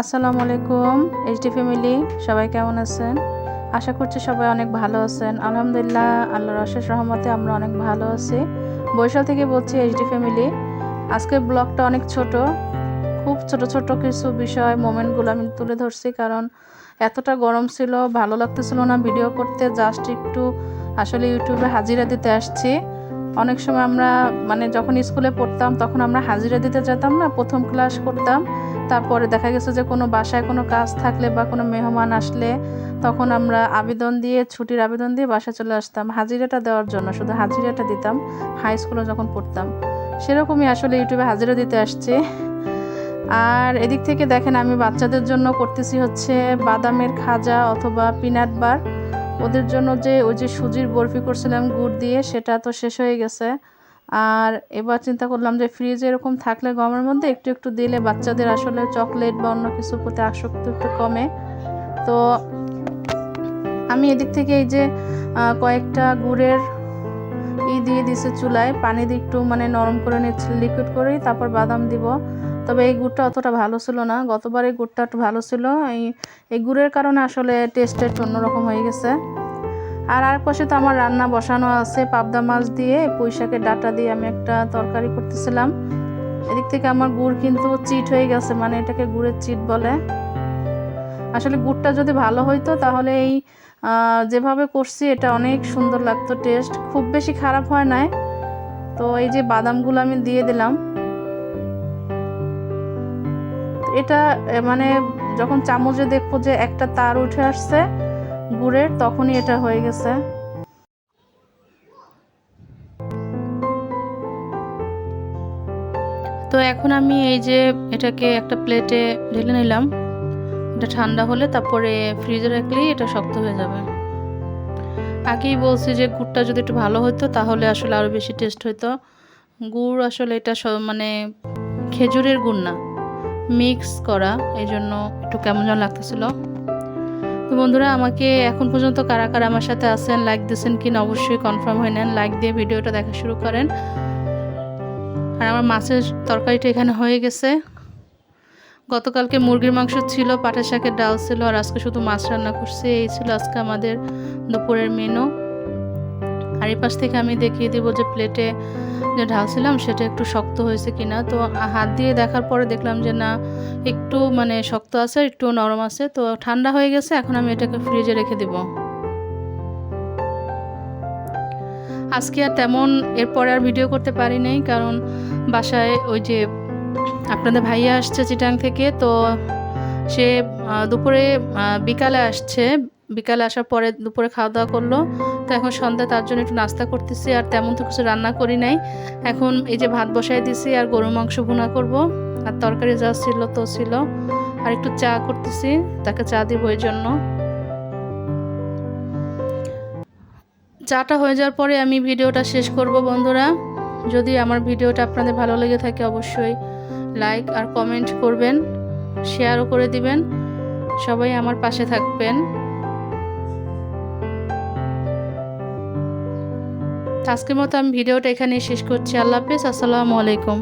আসসালামু আলাইকুম HD family সবাই কেমন আছেন? আশা করছি সবাই অনেক ভালো আছেন। আলহামদুলিল্লাহ, আল্লাহর অশেষ রহমতে আমরা অনেক ভালো আছি। বরিশাল থেকে বলছি এইচডি ফ্যামিলি আজকের ব্লগটা অনেক ছোট। খুব ছোট ছোট কিছু বিষয়, মোমেন্টগুলো আমি তুলে ধরছি কারণ এতটা গরম ছিল, ভালো লাগতেছিল না ভিডিও করতে জাস্ট একটু আসলে ইউটিউবে হাজিরা দিতে আসছি। অনেক সময় আমরা মানে যখন স্কুলে পড়তাম, তখন আমরা হাজিরা দিতে যেতাম না, প্রথম ক্লাস করতাম। তারপরে দেখা গেছে যে কোনো বাসায় কোনো কাজ থাকলে বা কোনো মেহমান আসলে তখন আমরা আবেদন দিয়ে, ছুটির আবেদন দিয়ে বাসায় চলে আসতাম। হাজিরাটা দেওয়ার জন্য, শুধু হাজিরাটা দিতাম হাই স্কুলে যখন পড়তাম। সেরকমই আসলে ইউটিউবে হাজিরা দিতে আসছে। আর এদিক থেকে দেখেন আমি বাচ্চাদের জন্য করতেছি হচ্ছে বাদামের খাজা অথবা পিনাট বার ওদের জন্য যে ওই যে সুজির বরফি করছিলাম, গুড় দিয়ে, সেটা তো শেষ হয়ে গেছে। আর এবার চিন্তা করলাম যে ফ্রিজে এরকম থাকলে গমের মধ্যে একটু একটু দিলে বাচ্চাদের আসলে চকলেট বা অন্য কিছুর প্রতি আসক্তি একটু কমে। তো আমি এদিক থেকে এই যে কয়েকটা গুড়ের ই দিয়ে দিছে চুলায়। পানি দিয়ে একটু মানে নরম করে নিচ্ছি লিকুইড করেই তারপর বাদাম দিব। তবে এই গুড়টা অতটা ভালো ছিল না। গতবার এই গুড়টা একটু ভালো ছিল। এই এই গুড়ের কারণে আসলে টেস্টটা একটু অন্যরকম হয়ে গেছে। আর আর পাশে তো আমার রান্না বসানো আছে, পাবদা মাছ দিয়ে পুঁই শাকের ডাটা দিয়ে আমি একটা তরকারি করতেছিলাম। এদিক থেকে আমার গুড় কিন্তু চিট হয়ে গেছে মানে এটাকে গুড়ের চিট বলে। আসলে গুড়টা যদি ভালো হইতো, তাহলে এই যেভাবে করছি, এটা অনেক সুন্দর লাগতো, টেস্ট খুব বেশি খারাপ হয় নাই। তো এই যে বাদামগুলো আমি দিয়ে দিলাম। এটা মানে যখন চামচে দেখব যে একটা তার উঠে আসছে গুড়ের, তখনই এটা হয়ে গেছে। তো এখন আমি এই যে এটাকে একটা প্লেটে ঢেলে নিলাম। এটা ঠান্ডা হলে তারপরে ফ্রিজে রাখলেই এটা শক্ত হয়ে যাবে। আগেই বলছি যে গুড়টা যদি একটু ভালো হতো, তাহলে আসলে আরও বেশি টেস্ট হতো গুড় আসলে এটা মানে খেজুরের গুড় না মিক্স করা। এই জন্য একটু কেমন যেন লাগতেছিল। তো বন্ধুরা, আমাকে এখন পর্যন্ত কারা কারা আমার সাথে আছেন লাইক দিয়েছেন কিনা অবশ্যই কনফার্ম হয়ে নেন লাইক দিয়ে ভিডিওটা দেখা শুরু করেন। আর আমার মাছের তরকারিটা এখানে হয়ে গেছে। গতকালকে মুরগির মাংস ছিল পাটা শাকের ডাল ছিল, আর আজকে শুধু মাছ রান্না করছে। এই ছিল আজকে আমাদের দুপুরের মেনু আর পাশ থেকে আমি দেখিয়ে দিব যে প্লেটে যে ঢালছিলাম, সেটা একটু শক্ত হয়েছে কিনা। তো হাত দিয়ে দেখার পরে দেখলাম যে না, একটু মানে শক্ত আছে, একটু নরম আছে। তো ঠান্ডা হয়ে গেছে, এখন আমি এটাকে ফ্রিজে রেখে দেব। আজকে আর তেমন এরপরে আর ভিডিও করতে পারি নাই, কারণ বাসায় ওই যে আপনাদের ভাইয়া আসছে চিটাং থেকে, তো সে দুপুরে বিকালে আসছে। বিকালে আসার পরে দুপুরে খাওয়া দাওয়া করল। তো এখন সন্ধ্যায় তার জন্য একটু নাস্তা করতেছি আর তেমন তো কিছু রান্না করি নাই। এখন এই যে ভাত বসাই দিছি আর গরু মাংস ভুনা করব। আর তরকারি যা ছিল তো ছিল। আর একটু চা করতেছি, তাকে চা দিব এই জন্য। চাটা হয়ে যাওয়ার পরে আমি ভিডিওটা শেষ করব বন্ধুরা। যদি আমার ভিডিওটা আপনাদের ভালো লেগে থাকে অবশ্যই লাইক আর কমেন্ট করবেন, শেয়ারও করে দিবেন। সবাই আমার পাশে থাকবেন। আজকের মতো আমি ভিডিওটা এখানে শেষ করছি। আল্লাহ হাফিজ। আসসালামু আলাইকুম।